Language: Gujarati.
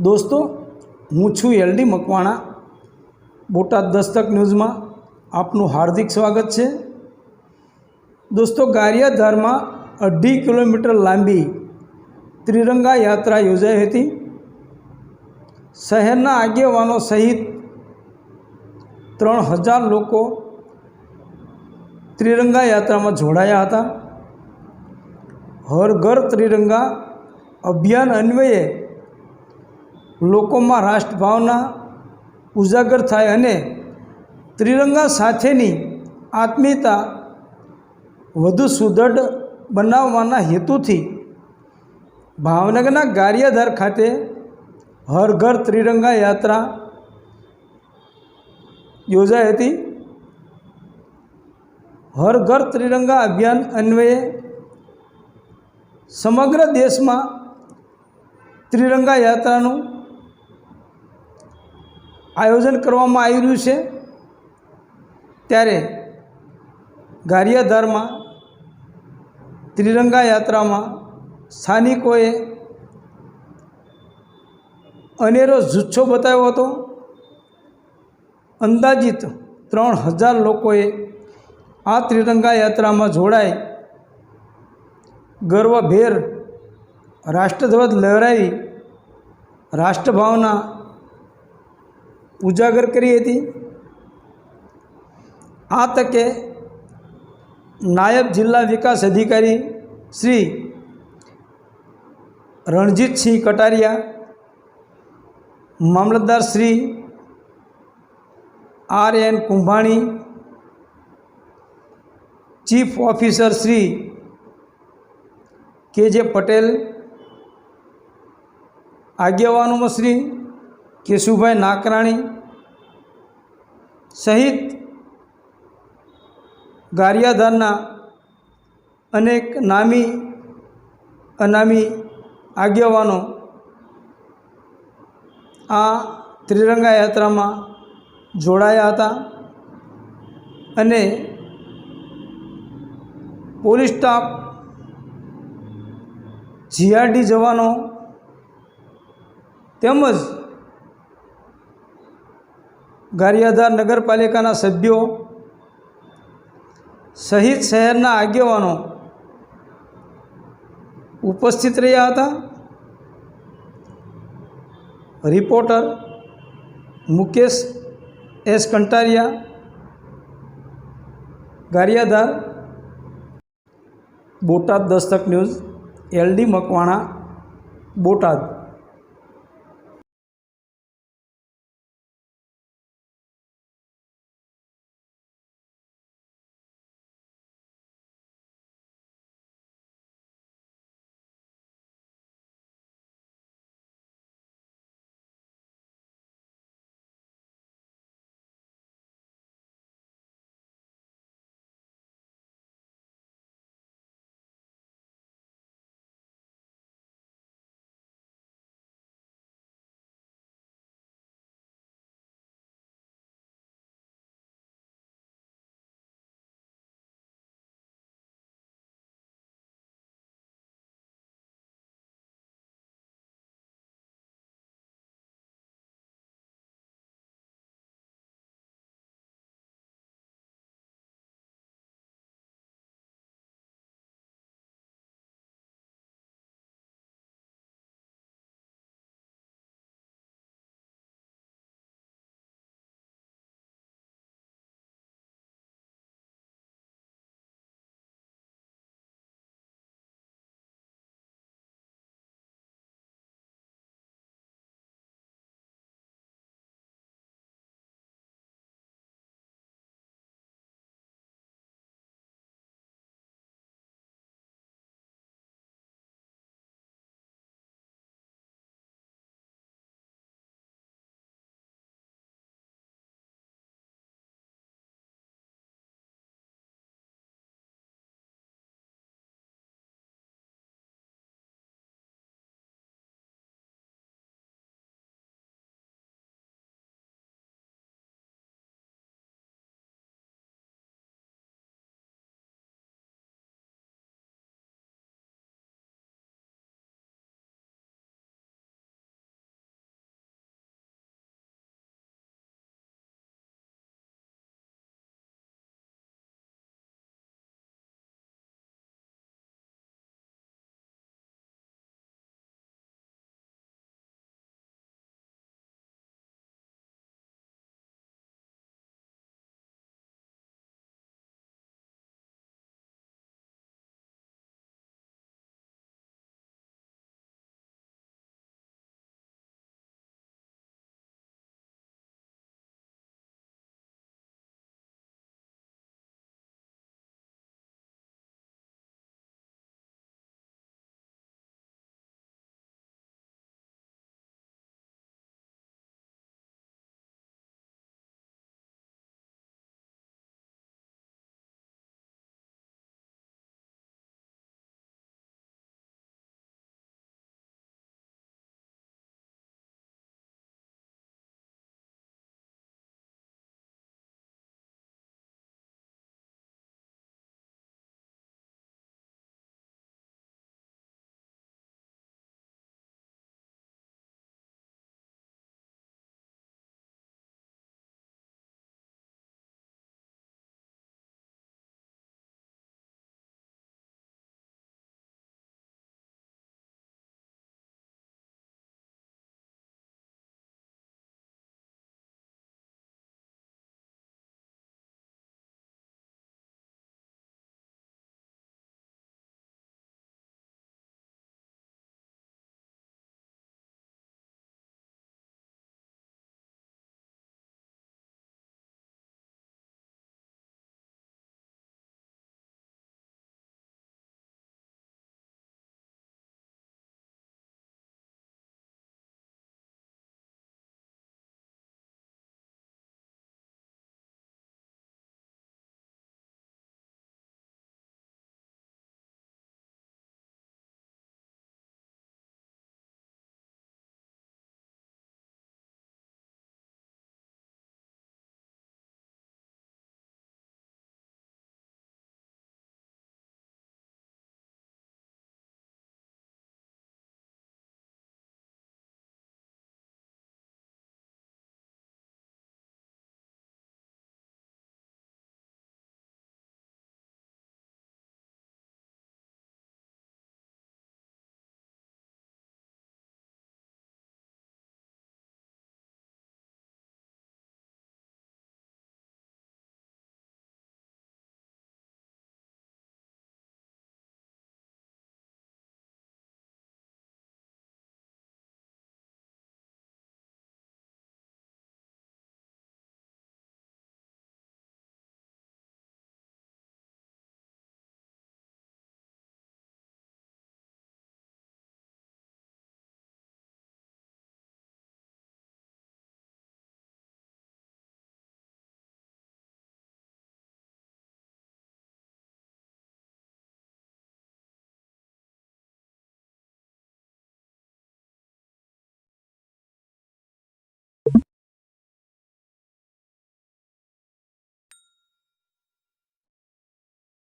દોસ્તો, હું છું એલડી મકવાણા. બોટાદ દસ્તક ન્યૂઝમાં આપનું હાર્દિક સ્વાગત છે. દોસ્તો, ગારિયાધારમાં અઢી કિલોમીટર લાંબી ત્રિરંગા યાત્રા યોજાઈ હતી. શહેરના આગેવાનો સહિત ત્રણ હજાર લોકો ત્રિરંગા યાત્રામાં જોડાયા હતા. હર ઘર ત્રિરંગા અભિયાન અન્વયે લોકોમાં રાષ્ટ્રભાવના ઉજાગર થાય અને ત્રિરંગા સાથેની આત્મીયતા વધુ સુદૃઢ બનાવવાના હેતુથી ભાવનગરના ગારિયાધાર ખાતે હર ઘર ત્રિરંગા યાત્રા યોજાઈ હતી. હર ઘર ત્રિરંગા અભિયાન અન્વયે સમગ્ર દેશમાં ત્રિરંગા યાત્રાનું આયોજન કરવામાં આવી રહ્યું છે. ત્યારે ગારિયાધારમાં ત્રિરંગા યાત્રામાં સ્થાનિકોએ અનેરો જુસ્સો બતાવ્યો હતો. અંદાજિત ત્રણ હજાર લોકોએ આ ત્રિરંગા યાત્રામાં જોડાઈ ગર્વભેર રાષ્ટ્રધ્વજ લહેરાવી રાષ્ટ્રભાવના ઉજાગર કરી હતી આ તકે નાયબ જિલ્લા વિકાસ અધિકારી શ્રી રણજીતસિંહ કટારિયા મામલતદાર Shri R N Kumbhani chief officer Shri K J Patel આગેવાનોમાં Shri Keshubhai Nakrani સહિત ગારિયાધારના અનેક નામી અનામી આગેવાનો આ ત્રિરંગા યાત્રામાં જોડાયા હતા અને પોલીસ સ્ટાફ, જીઆરડી જવાનો તેમજ ગારિયાધાર નગરપાલિકાના સભ્યો સહિત શહેરના આગેવાનો ઉપસ્થિત રહ્યા હતા. Reporter Mukesh S Kantaria, Gariyadhar Botad Dastak news LD Makwana, Botad.